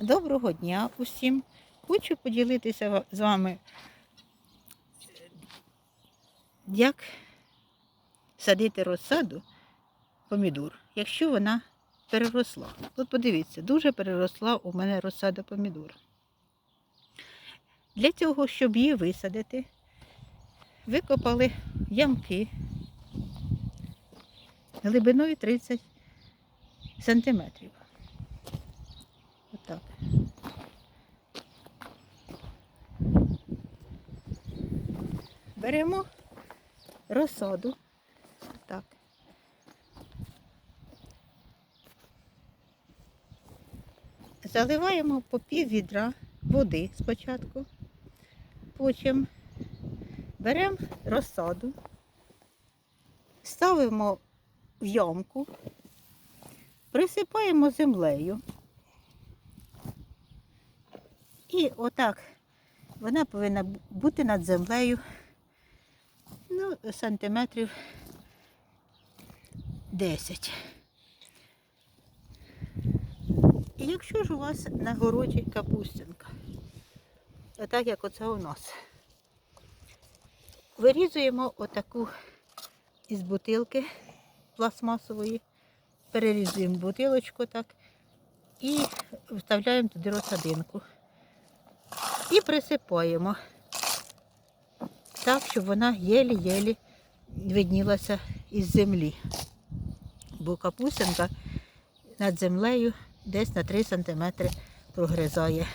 Доброго дня усім. Хочу поділитися з вами, як садити розсаду помідор, якщо вона переросла. От подивіться, дуже переросла у мене розсада помідор. Для цього, щоб її висадити, викопали ямки глибиною 30 сантиметрів. Отак. Беремо розсаду. Так. Заливаємо по пів відра води спочатку. Потім беремо розсаду, ставимо в ямку, присипаємо землею. І отак. Вона повинна бути над землею. Ну, сантиметрів 10. І якщо ж у вас на городі капустинка, отак як оце у нас, вирізуємо отаку із бутилки пластмасової, перерізуємо бутилочку так. І вставляємо туди розсадинку. І присипаємо так, щоб вона єлі-єлі виднілася із землі. Бо капустинка над землею десь на 3 см прогризає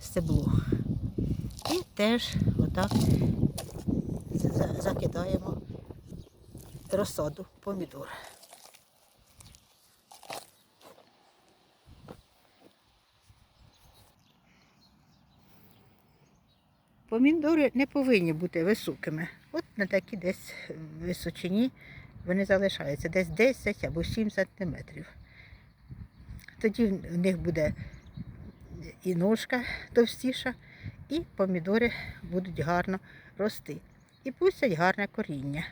стебло. І теж отак закидаємо розсаду помідор. Помідори не повинні бути високими. От на такій десь височині вони залишаються десь 10 або 7 сантиметрів. Тоді в них буде і ножка товстіша, і помідори будуть гарно рости. І пустять гарне коріння.